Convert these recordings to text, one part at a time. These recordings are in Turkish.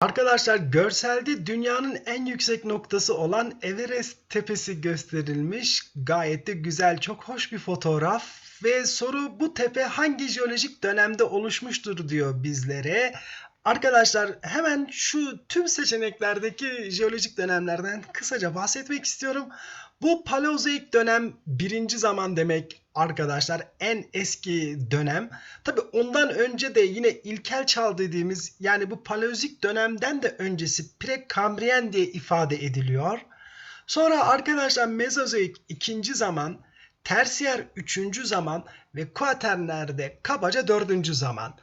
Arkadaşlar görselde dünyanın en yüksek noktası olan Everest tepesi gösterilmiş. Gayet de güzel, çok hoş bir fotoğraf. Ve soru bu tepe hangi jeolojik dönemde oluşmuştur diyor bizlere. Arkadaşlar hemen şu tüm seçeneklerdeki jeolojik dönemlerden kısaca bahsetmek istiyorum. Bu Paleozoik dönem birinci zaman demek arkadaşlar en eski dönem. Tabi ondan önce de yine ilkel çağ dediğimiz yani bu Paleozoik dönemden de öncesi Prekambriyen diye ifade ediliyor. Sonra arkadaşlar Mezozoik ikinci zaman, Tersiyer üçüncü zaman ve Kuaternerde kabaca dördüncü zaman.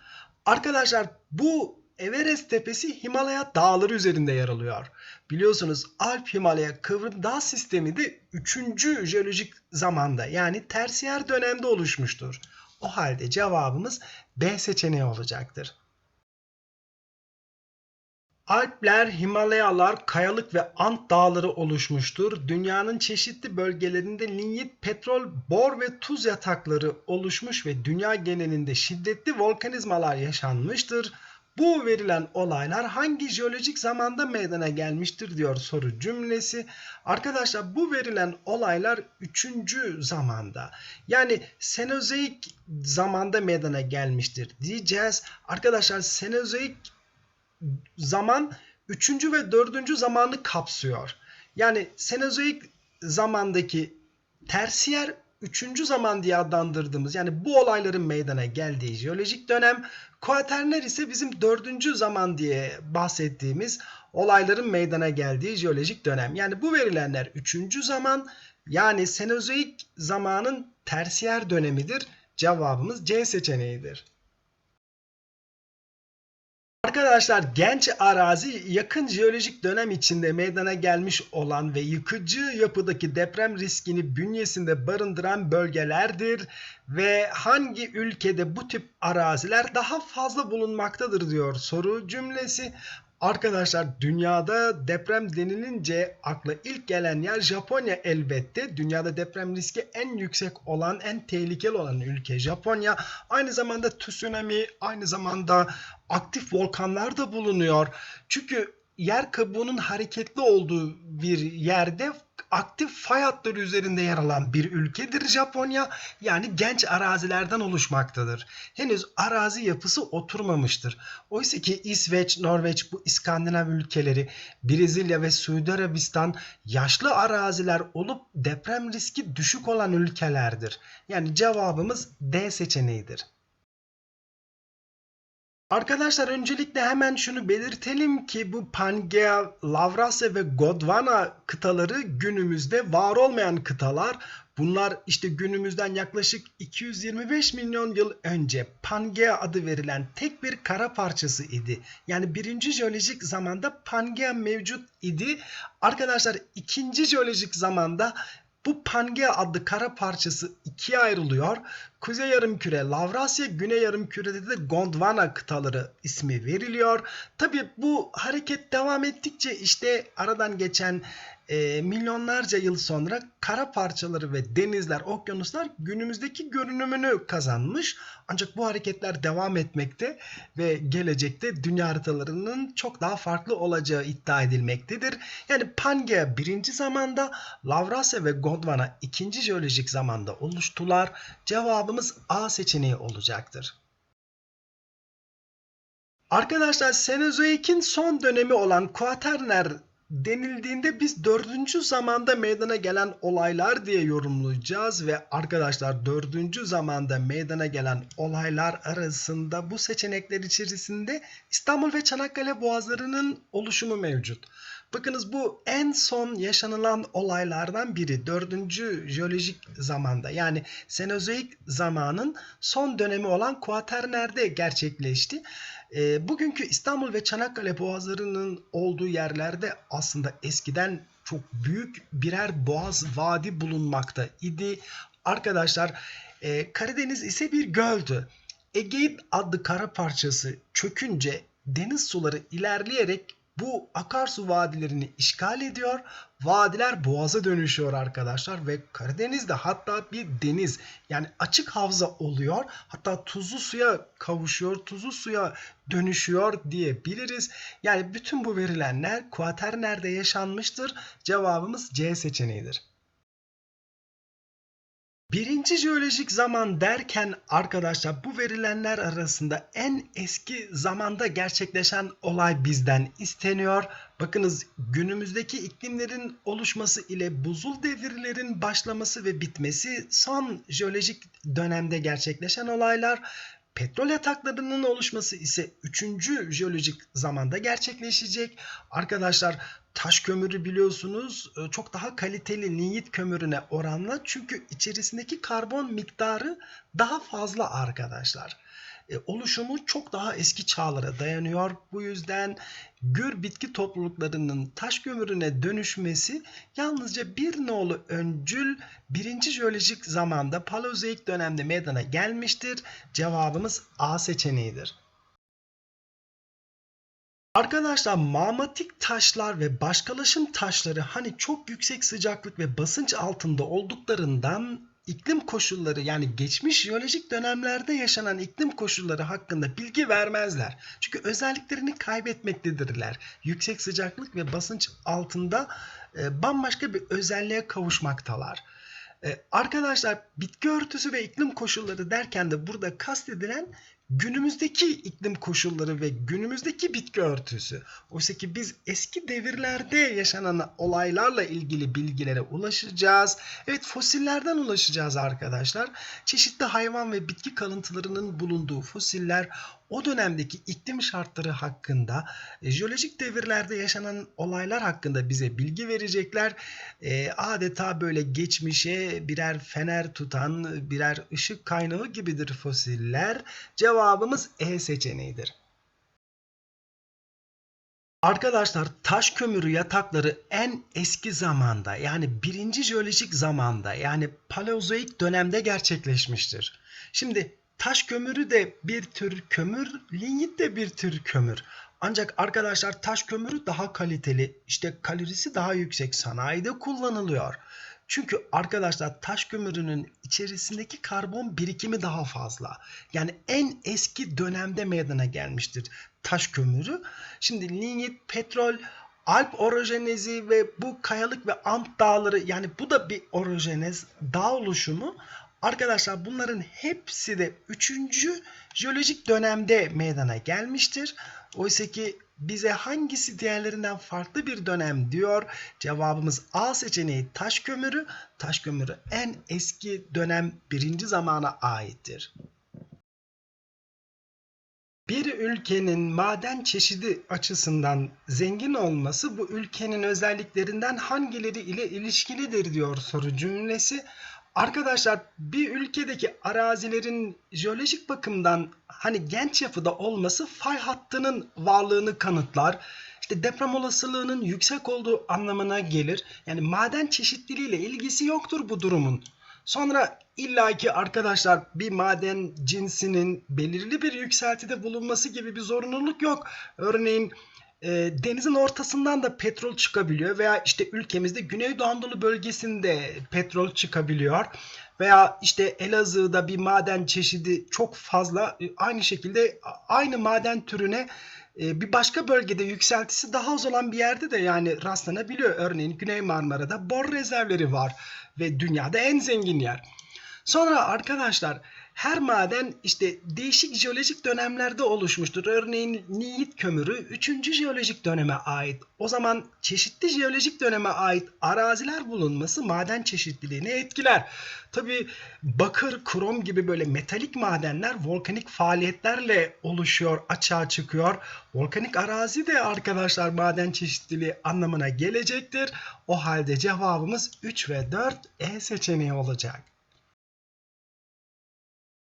Arkadaşlar bu Everest tepesi Himalaya dağları üzerinde yer alıyor. Biliyorsunuz Alp Himalaya kıvrım dağ sistemi de 3. jeolojik zamanda yani tersiyer dönemde oluşmuştur. O halde cevabımız B seçeneği olacaktır. Alpler, Himalayalar, kayalık ve Ant dağları oluşmuştur. Dünyanın çeşitli bölgelerinde linyit, petrol, bor ve tuz yatakları oluşmuş ve dünya genelinde şiddetli volkanizmalar yaşanmıştır. Bu verilen olaylar hangi jeolojik zamanda meydana gelmiştir diyor soru cümlesi. Arkadaşlar bu verilen olaylar 3. zamanda yani Senozoik zamanda meydana gelmiştir diyeceğiz. Arkadaşlar Senozoik zaman 3. ve 4. zamanı kapsıyor. Yani Senozoik zamandaki tersiyer 3. zaman diye adlandırdığımız yani bu olayların meydana geldiği jeolojik dönem Kuaterner ise bizim 4. zaman diye bahsettiğimiz olayların meydana geldiği jeolojik dönem. Yani bu verilenler 3. zaman yani Senozoik zamanın tersiyer dönemidir. Cevabımız C seçeneğidir. Arkadaşlar genç arazi yakın jeolojik dönem içinde meydana gelmiş olan ve yıkıcı yapıdaki deprem riskini bünyesinde barındıran bölgelerdir ve hangi ülkede bu tip araziler daha fazla bulunmaktadır diyor soru cümlesi. Arkadaşlar dünyada deprem denilince akla ilk gelen yer Japonya elbette. Dünyada deprem riski en yüksek olan, en tehlikeli olan ülke Japonya. Aynı zamanda tsunami, aynı zamanda aktif volkanlar da bulunuyor. Çünkü yer kabuğunun hareketli olduğu bir yerde aktif fay hatları üzerinde yer alan bir ülkedir Japonya. Yani genç arazilerden oluşmaktadır. Henüz arazi yapısı oturmamıştır. Oysa ki İsveç, Norveç, bu İskandinav ülkeleri, Brezilya ve Suudi Arabistan yaşlı araziler olup deprem riski düşük olan ülkelerdir. Yani cevabımız D seçeneğidir. Arkadaşlar öncelikle hemen şunu belirtelim ki bu Pangea, Lavrasya ve Gondwana kıtaları günümüzde var olmayan kıtalar. Bunlar işte günümüzden yaklaşık 225 milyon yıl önce Pangea adı verilen tek bir kara parçası idi. Yani birinci jeolojik zamanda Pangea mevcut idi. Arkadaşlar ikinci jeolojik zamanda bu Pangea adlı kara parçası ikiye ayrılıyor. Kuzey yarımküre Lavrasya, Güney yarımkürede de Gondwana kıtaları ismi veriliyor. Tabi bu hareket devam ettikçe işte aradan geçen e, milyonlarca yıl sonra kara parçaları ve denizler, okyanuslar günümüzdeki görünümünü kazanmış. Ancak bu hareketler devam etmekte ve gelecekte dünya haritalarının çok daha farklı olacağı iddia edilmektedir. Yani Pangea birinci zamanda, Lavrasya ve Gondwana ikinci jeolojik zamanda oluştular. Cevabımız A seçeneği olacaktır. Arkadaşlar Senozoik'in son dönemi olan Kuaterner denildiğinde biz dördüncü zamanda meydana gelen olaylar diye yorumlayacağız ve arkadaşlar dördüncü zamanda meydana gelen olaylar arasında bu seçenekler içerisinde İstanbul ve Çanakkale boğazlarının oluşumu mevcut. Bakınız bu en son yaşanılan olaylardan biri. Dördüncü jeolojik zamanda yani Senozoik zamanın son dönemi olan Kuaterner'de gerçekleşti. E, bugünkü İstanbul ve Çanakkale boğazlarının olduğu yerlerde aslında eskiden çok büyük birer boğaz vadi bulunmakta idi. Arkadaşlar e, Karadeniz ise bir göldü. Egeit adlı kara parçası çökünce deniz suları ilerleyerek bu akarsu vadilerini işgal ediyor. Vadiler boğaza dönüşüyor arkadaşlar ve Karadeniz'de hatta bir deniz yani açık havza oluyor. Hatta tuzlu suya kavuşuyor, tuzlu suya dönüşüyor diyebiliriz. Yani bütün bu verilenler kuaternerde yaşanmıştır. Cevabımız C seçeneğidir. Birinci jeolojik zaman derken arkadaşlar bu verilenler arasında en eski zamanda gerçekleşen olay bizden isteniyor. Bakınız günümüzdeki iklimlerin oluşması ile buzul devirlerin başlaması ve bitmesi son jeolojik dönemde gerçekleşen olaylar. Petrol yataklarının oluşması ise 3. jeolojik zamanda gerçekleşecek. Arkadaşlar taş kömürü biliyorsunuz e, çok daha kaliteli linyit kömürüne oranla çünkü içerisindeki karbon miktarı daha fazla arkadaşlar. E, oluşumu çok daha eski çağlara dayanıyor. Bu yüzden gür bitki topluluklarının taş kömürüne dönüşmesi yalnızca bir nolu öncül birinci jeolojik zamanda paleozoik dönemde meydana gelmiştir. Cevabımız A seçeneğidir. Arkadaşlar mağmatik taşlar ve başkalaşım taşları hani çok yüksek sıcaklık ve basınç altında olduklarından iklim koşulları yani geçmiş jeolojik dönemlerde yaşanan iklim koşulları hakkında bilgi vermezler. Çünkü özelliklerini kaybetmektedirler. Yüksek sıcaklık ve basınç altında e, bambaşka bir özelliğe kavuşmaktalar. E, arkadaşlar bitki örtüsü ve iklim koşulları derken de burada kastedilen günümüzdeki iklim koşulları ve günümüzdeki bitki örtüsü. Oysa ki biz eski devirlerde yaşanan olaylarla ilgili bilgilere ulaşacağız. Evet fosillerden ulaşacağız arkadaşlar. Çeşitli hayvan ve bitki kalıntılarının bulunduğu fosiller o dönemdeki iklim şartları hakkında, e, jeolojik devirlerde yaşanan olaylar hakkında bize bilgi verecekler. E, adeta böyle geçmişe birer fener tutan, birer ışık kaynağı gibidir fosiller. Cevabımız E seçeneğidir. Arkadaşlar taş kömürü yatakları en eski zamanda yani birinci jeolojik zamanda yani paleozoik dönemde gerçekleşmiştir. Şimdi taş kömürü de bir tür kömür, linyit de bir tür kömür. Ancak arkadaşlar taş kömürü daha kaliteli, işte kalorisi daha yüksek sanayide kullanılıyor. Çünkü arkadaşlar taş kömürünün içerisindeki karbon birikimi daha fazla. Yani en eski dönemde meydana gelmiştir taş kömürü. Şimdi linyit, petrol, Alp orojenezi ve bu kayalık ve Ant dağları yani bu da bir orojenez dağ oluşumu. Arkadaşlar bunların hepsi de 3. jeolojik dönemde meydana gelmiştir. Oysa ki bize hangisi diğerlerinden farklı bir dönem diyor. Cevabımız A seçeneği taş kömürü. Taş kömürü en eski dönem birinci zamana aittir. Bir ülkenin maden çeşidi açısından zengin olması bu ülkenin özelliklerinden hangileri ile ilişkilidir diyor soru cümlesi. Arkadaşlar bir ülkedeki arazilerin jeolojik bakımdan hani genç yapıda olması fay hattının varlığını kanıtlar. İşte deprem olasılığının yüksek olduğu anlamına gelir. Yani maden çeşitliliğiyle ilgisi yoktur bu durumun. Sonra illaki arkadaşlar bir maden cinsinin belirli bir yükseltide bulunması gibi bir zorunluluk yok. Örneğin e, denizin ortasından da petrol çıkabiliyor veya işte ülkemizde Güneydoğu Anadolu bölgesinde petrol çıkabiliyor veya işte Elazığ'da bir maden çeşidi çok fazla e, aynı şekilde aynı maden türüne e, bir başka bölgede yükseltisi daha az olan bir yerde de yani rastlanabiliyor. Örneğin Güney Marmara'da bor rezervleri var ve dünyada en zengin yer. Sonra arkadaşlar her maden işte değişik jeolojik dönemlerde oluşmuştur. Örneğin Niyit kömürü 3. jeolojik döneme ait. O zaman çeşitli jeolojik döneme ait araziler bulunması maden çeşitliliğini etkiler. Tabi bakır, krom gibi böyle metalik madenler volkanik faaliyetlerle oluşuyor, açığa çıkıyor. Volkanik arazi de arkadaşlar maden çeşitliliği anlamına gelecektir. O halde cevabımız 3 ve 4 E seçeneği olacak.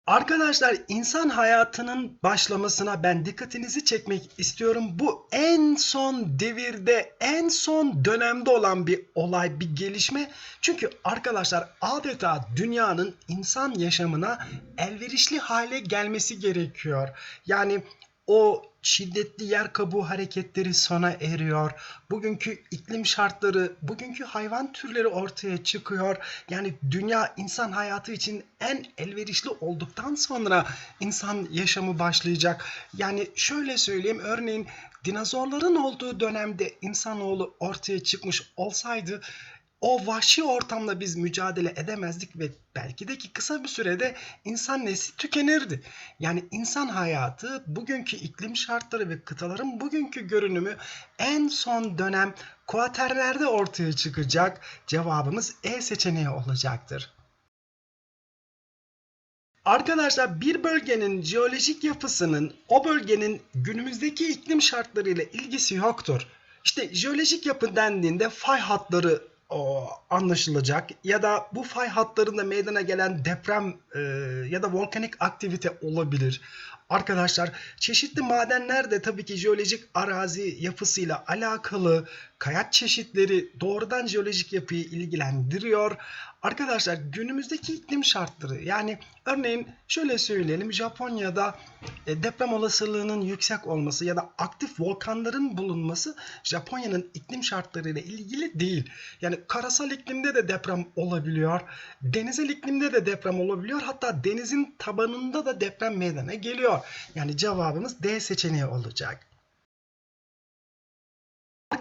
Arkadaşlar insan hayatının başlamasına ben dikkatinizi çekmek istiyorum. Bu en son devirde, en son dönemde olan bir olay, bir gelişme. Çünkü arkadaşlar adeta dünyanın insan yaşamına elverişli hale gelmesi gerekiyor. Yani o şiddetli yer kabuğu hareketleri sona eriyor. Bugünkü iklim şartları, bugünkü hayvan türleri ortaya çıkıyor. Yani dünya insan hayatı için en elverişli olduktan sonra insan yaşamı başlayacak. Yani şöyle söyleyeyim örneğin dinozorların olduğu dönemde insanoğlu ortaya çıkmış olsaydı o vahşi ortamla biz mücadele edemezdik ve belki de ki kısa bir sürede insan nesli tükenirdi. Yani insan hayatı bugünkü iklim şartları ve kıtaların bugünkü görünümü en son dönem kuaternerde ortaya çıkacak. Cevabımız E seçeneği olacaktır. Arkadaşlar bir bölgenin jeolojik yapısının o bölgenin günümüzdeki iklim şartlarıyla ilgisi yoktur. İşte jeolojik yapı dendiğinde fay hatları o, anlaşılacak ya da bu fay hatlarında meydana gelen deprem e, ya da volkanik aktivite olabilir. Arkadaşlar çeşitli madenler de tabii ki jeolojik arazi yapısıyla alakalı kayaç çeşitleri doğrudan jeolojik yapıyı ilgilendiriyor. Arkadaşlar günümüzdeki iklim şartları yani örneğin şöyle söyleyelim Japonya'da e, deprem olasılığının yüksek olması ya da aktif volkanların bulunması Japonya'nın iklim şartlarıyla ilgili değil. Yani karasal iklimde de deprem olabiliyor. Denizel iklimde de deprem olabiliyor. Hatta denizin tabanında da deprem meydana geliyor. Yani cevabımız D seçeneği olacak.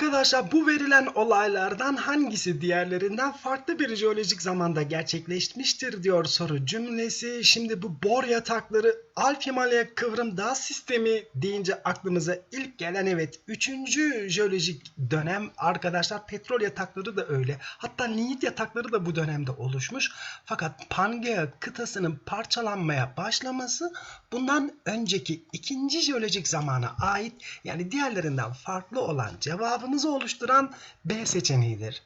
Arkadaşlar bu verilen olaylardan hangisi diğerlerinden farklı bir jeolojik zamanda gerçekleşmiştir diyor soru cümlesi. Şimdi bu bor yatakları Alp kıvrım dağ sistemi deyince aklımıza ilk gelen evet 3. jeolojik dönem arkadaşlar petrol yatakları da öyle. Hatta lignit yatakları da bu dönemde oluşmuş. Fakat Pangea kıtasının parçalanmaya başlaması bundan önceki ikinci jeolojik zamana ait yani diğerlerinden farklı olan cevabımızı oluşturan B seçeneğidir.